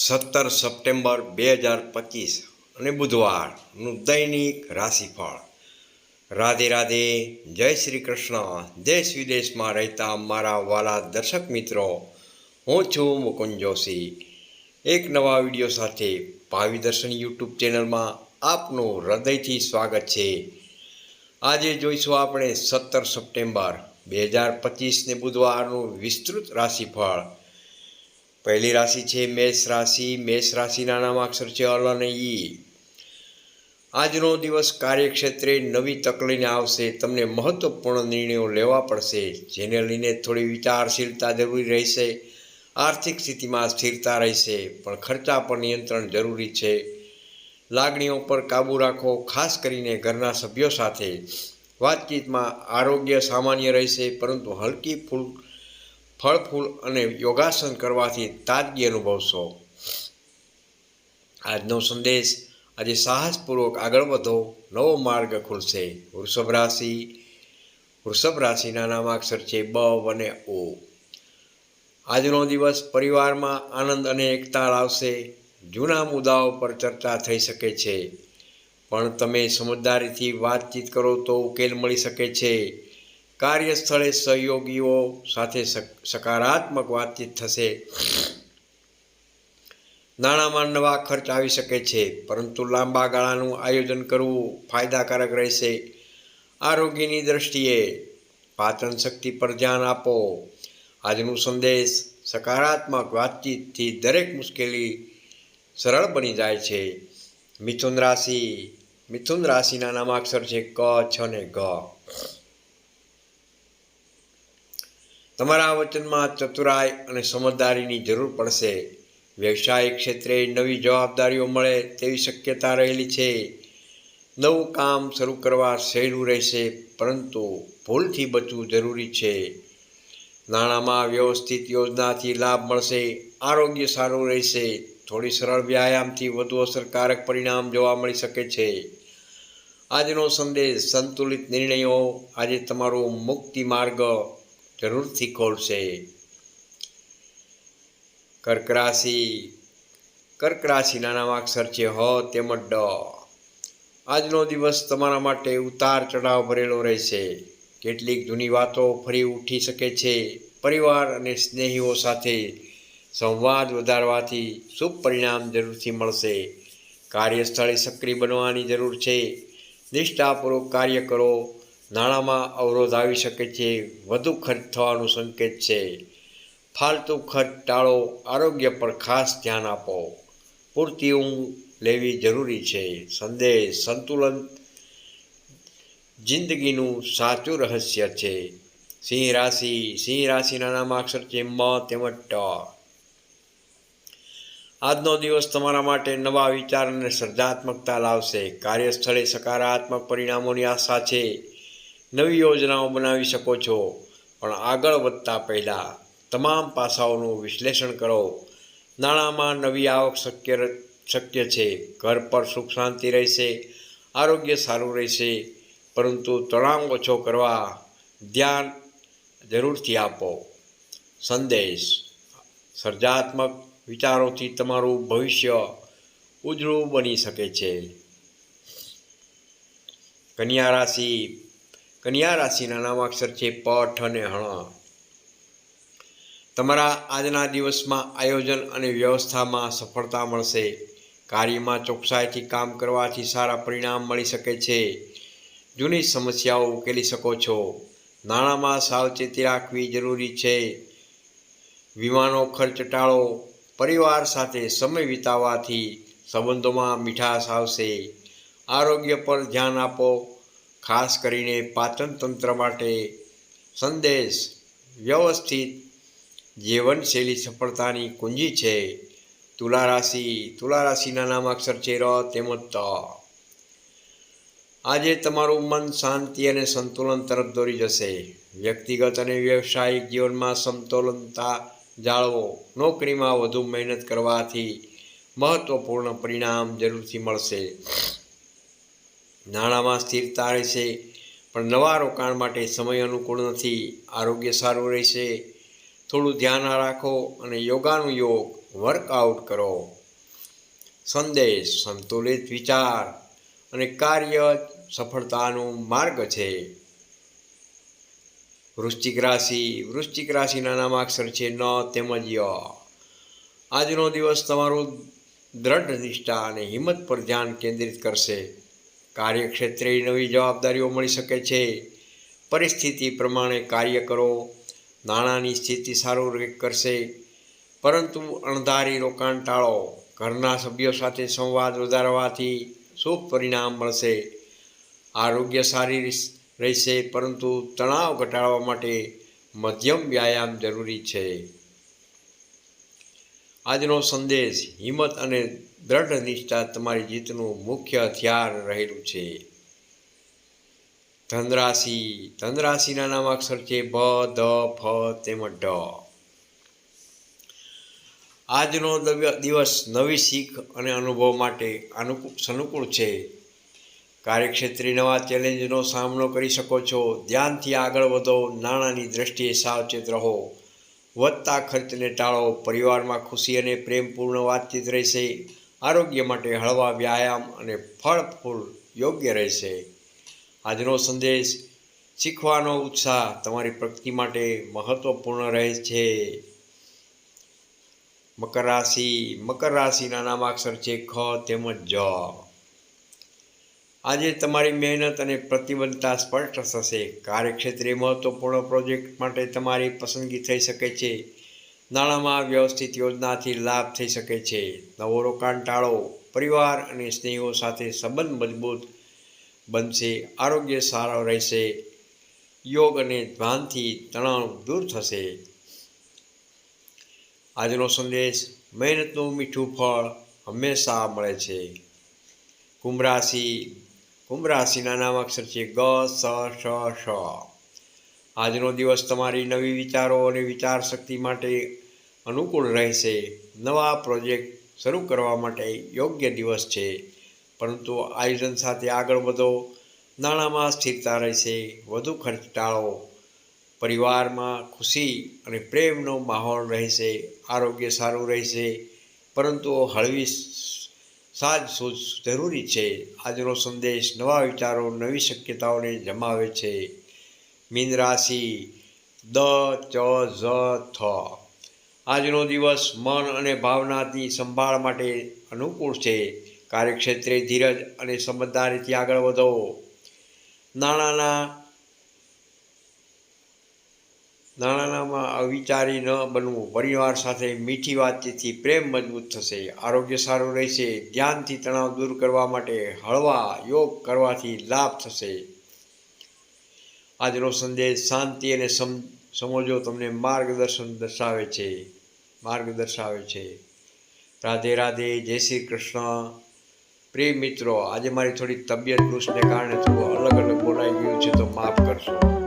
સત્તર સપ્ટેમ્બર બે હજાર પચીસ અને બુધવારનું દૈનિક રાશિફળ. રાધે રાધે, જય શ્રી કૃષ્ણ. દેશ વિદેશમાં રહેતા મારા વાલા દર્શક મિત્રો, હું છું મુકુંદ જોશી. એક નવા વીડિયો સાથે ભાવિ દર્શન યુટ્યુબ ચેનલમાં આપનું હૃદયથી સ્વાગત છે. આજે જોઈશું આપણે સત્તર સપ્ટેમ્બર બે હજાર પચીસને બુધવારનું વિસ્તૃત રાશિફળ. પહેલી રાશિ છે મેષ રાશિ. મેષ રાશિના નામાક્ષર છે અલ અને ઈ. આજનો દિવસ કાર્યક્ષેત્રે નવી તક લઈને આવશે. તમને મહત્વપૂર્ણ નિર્ણયો લેવા પડશે, જેને લઈને થોડી વિચારશીલતા જરૂરી રહેશે, આર્થિક સ્થિતિમાં સ્થિરતા રહેશે, પણ ખર્ચા પર નિયંત્રણ જરૂરી છે. લાગણીઓ પર કાબૂ રાખો, ખાસ કરીને ઘરના સભ્યો સાથે. વાતચીતમાં આરોગ્ય સામાન્ય રહેશે, પરંતુ હલકી ફૂલ ફળ ફૂલ અને યોગાસન કરવાથી તાજગી અનુભવશો. આજનો સંદેશ આજે સાહસપૂર્વક આગળ વધો. નવો માર્ગ ખુલશે. વૃષભ રાશિ, વૃષભ રાશિના નામાક્ષર છે બ અને ઓ આજનો દિવસ પરિવારમાં આનંદ અને એકતા લાવશે જૂના મુદ્દાઓ પર ચર્ચા થઈ શકે છે. પણ તમે સમજદારીથી વાતચીત કરો તો ઉકેલ મળી શકે છે. કાર્યસ્થળે સહયોગીઓ સાથે સકારાત્મક વાતચીત થશે. નાણાંમાં નવા ખર્ચ આવી શકે છે, પરંતુ લાંબા ગાળાનું આયોજન કરવું ફાયદાકારક રહેશે. આરોગ્યની દ્રષ્ટિએ પાચન શક્તિ પર ધ્યાન આપો. આજનું સંદેશ સકારાત્મક વાતચીતથી દરેક મુશ્કેલી સરળ બની જાય છે. મિથુન રાશિ, મિથુન રાશિના નામાક્ષર છે ક, છ અને ગ. તમારા વચનમાં ચતુરાઈ અને સમજદારીની જરૂર પડશે. વ્યવસાયિક ક્ષેત્રે નવી જવાબદારીઓ મળે તેવી શક્યતા રહેલી છે. નવું કામ શરૂ કરવા સહેલું રહેશે, પરંતુ ભૂલથી બચવું જરૂરી છે. નાણાંમાં વ્યવસ્થિત યોજનાથી લાભ મળશે, આરોગ્ય સારું રહેશે, થોડી સરળ વ્યાયામથી વધુ અસરકારક પરિણામ જોવા મળી શકે છે. આજનો સંદેશ સંતુલિત નિર્ણયો, આજે તમારો મુક્તિ માર્ગ જરૂરથી ખોલશે. કર્ક રાશિ કર્ક રાશિના નામાક્ષર છે હ તેમજ ડ. આજનો દિવસ તમારા માટે ઉતાર ચઢાવ ભરેલો રહેશે. કેટલીક જૂની વાતો ફરી ઉઠી શકે છે. પરિવાર અને સ્નેહીઓ સાથે સંવાદ વધારવાથી શુભ પરિણામ જરૂરથી મળશે. કાર્યસ્થળે સક્રિય બનવાની જરૂર છે. નિષ્ઠાપૂર્વક કાર્ય કરો. નાણાંમાં અવરોધ આવી શકે છે, વધુ ખર્ચ થવાનો સંકેત છે. ફાલતુ ખર્ચ ટાળો, આરોગ્ય પર ખાસ ધ્યાન આપો. પૂરતી ઊંઘ લેવી જરૂરી છે. સંદેશ સંતુલન જિંદગીનું સાચું રહસ્ય છે. સિંહ રાશિ, સિંહ રાશિના નામાક્ષર છે મ તેમજ ટ. આજનો દિવસ તમારા માટે નવા વિચાર અને સર્જાત્મકતા લાવશે. કાર્યસ્થળે સકારાત્મક પરિણામોની આશા છે. નવી યોજનાઓ બનાવી શકો છો. પણ આગળ વધતા પહેલાં તમામ પાસાઓનું વિશ્લેષણ કરો. નાણાંમાં નવી આવક શક્ય શક્ય છે. ઘર પર સુખ શાંતિ રહેશે, આરોગ્ય સારું રહેશે. પરંતુ તણાવ ઓછો કરવા ધ્યાન જરૂરથી આપો. સંદેશ. સર્જાત્મક વિચારોથી તમારું ભવિષ્ય ઉજળું બની શકે છે. કન્યા રાશિ કન્યા રાશિના નામાક્ષર છે પઠ અને હણ તમારા આજના દિવસમાં આયોજન અને વ્યવસ્થામાં સફળતા મળશે. કાર્યમાં ચોકસાઈથી કામ કરવાથી સારા પરિણામ મળી શકે છે. જૂની સમસ્યાઓ ઉકેલી શકો છો. નાણાંમાં સાવચેતી રાખવી જરૂરી છે. વીમાનો ખર્ચ ટાળો. પરિવાર સાથે સમય વિતાવવાથી સંબંધોમાં મીઠાશ આવશે. આરોગ્ય પર ધ્યાન આપો. ખાસ કરીને પાચન તંત્ર માટે સંદેશ વ્યવસ્થિત જીવનશૈલી સફળતાની કુંજી છે. તુલા રાશિ, તુલા રાશિના નામાક્ષર છે ર તેમજ ત. આજે તમારું મન શાંતિ અને સંતુલન તરફ દોરી જશે. વ્યક્તિગત અને વ્યવસાયિક જીવનમાં સમતોલનતા જાળવો. નોકરીમાં વધુ મહેનત કરવાથી મહત્ત્વપૂર્ણ પરિણામ જરૂરથી મળશે. નાણાંમાં સ્થિરતા રહેશે, પણ નવા રોકાણ માટે સમય અનુકૂળ નથી, આરોગ્ય સારું રહેશે. થોડું ધ્યાન રાખો અને યોગાનું યોગ, વર્કઆઉટ કરો. સંદેશ, સંતુલિત વિચાર અને કાર્ય સફળતાનો માર્ગ છે. વૃશ્ચિક રાશિ, વૃશ્ચિક રાશિના નામાક્ષર છે ન, તેમજ ય. આજનો દિવસ તમારું દ્રઢ નિષ્ઠા અને હિંમત પર ધ્યાન કેન્દ્રિત કરશે. કાર્યક્ષેત્રે નવી જવાબદારીઓ મળી શકે છે. પરિસ્થિતિ પ્રમાણે કાર્ય કરો. નાણાંની સ્થિતિ સારું કરશે. પરંતુ અણધારી રોકાણ ટાળો. ઘરના સભ્યો સાથે સંવાદ વધારવાથી શુભ પરિણામ મળશે. આરોગ્ય સારી રહેશે, પરંતુ તણાવ ઘટાડવા માટે મધ્યમ વ્યાયામ જરૂરી છે. આજનો સંદેશ હિંમત અને દ્રઢ નિષ્ઠા તમારી જીતનું મુખ્ય હથિયાર રહેલું છે. ધનરાશિ, ધનરાશિના નામ અક્ષર છે ભ ધ ફ તેમજ ઢ આજનો દિવસ નવી શીખ અને અનુભવ માટે અનુકૂળ સનુકૂળ છે. કાર્યક્ષેત્રે નવા ચેલેન્જનો સામનો કરી શકો છો. ધ્યાનથી આગળ વધો, નાણાંની દ્રષ્ટિએ સાવચેત રહો. વધતા ખર્ચને ટાળો, પરિવારમાં ખુશી અને પ્રેમપૂર્ણ વાતચીત રહેશે. આરોગ્ય માટે હળવા વ્યાયામ અને ફળ, ફૂલ યોગ્ય રહેશે. આજનો સંદેશ, શીખવાનો ઉત્સાહ તમારી પ્રગતિ માટે મહત્ત્વપૂર્ણ રહે છે મકર રાશિ, મકર રાશિના નામાક્ષર છે ખ તેમજ જ. આજે તમારી મહેનત અને પ્રતિબદ્ધતા સ્પષ્ટ થશે. કાર્યક્ષેત્રે મહત્ત્વપૂર્ણ પ્રોજેક્ટ માટે તમારી પસંદગી થઈ શકે છે. નાણાંમાં વ્યવસ્થિત યોજનાથી લાભ થઈ શકે છે. નવો રોકાણ ટાળો, પરિવાર અને સ્નેહીઓ સાથે સંબંધ મજબૂત બનશે, આરોગ્ય સારો રહેશે, યોગ અને ધ્યાનથી તણાવ દૂર થશે. આજનો સંદેશ મહેનતનું મીઠું ફળ હંમેશા મળે છે. કુંભ રાશિ, કુંભ રાશિના નામ અક્ષર છે ગ, સ, શ શ. આજનો દિવસ તમારી નવી વિચારો અને વિચાર શક્તિ માટે અનુકૂળ રહેશે. નવા પ્રોજેક્ટ શરૂ કરવા માટે યોગ્ય દિવસ છે. પરંતુ આયોજન સાથે આગળ વધો. નાણાંમાં સ્થિરતા રહેશે. વધુ ખર્ચ ટાળો. પરિવારમાં ખુશી અને પ્રેમનો માહોલ રહેશે. આરોગ્ય સારું રહેશે. પરંતુ હળવી સાજસૂઝ જરૂરી છે. આજનો સંદેશ નવા વિચારો, નવી શક્યતાઓને જમાવે છે. મીન રાશિ દ, ચ, ઝ, થ. આજનો દિવસ મન અને ભાવનાની સંભાળ માટે અનુકૂળ છે. કાર્યક્ષેત્રે ધીરજ અને સમજદારીથી આગળ વધો. નાણાંના નાણાંનામાં અવિચારી ન બનવું. પરિવાર સાથે મીઠી વાતચીતથી પ્રેમ મજબૂત થશે. આરોગ્ય સારું રહેશે. ધ્યાનથી તણાવ દૂર કરવા માટે હળવા યોગ કરવાથી લાભ થશે. આજનો સંદેશ શાંતિ અને સમ, સમજો તમને માર્ગદર્શન દર્શાવે છે. માર્ગ દર્શાવે છે. રાધે રાધે, જય શ્રી કૃષ્ણ. પ્રિય મિત્રો, આજે મારી થોડી તબિયત દુષ્ટને કારણે થોડું અલગ અલગ બોલાઈ ગયું છે, તો માફ કરશો.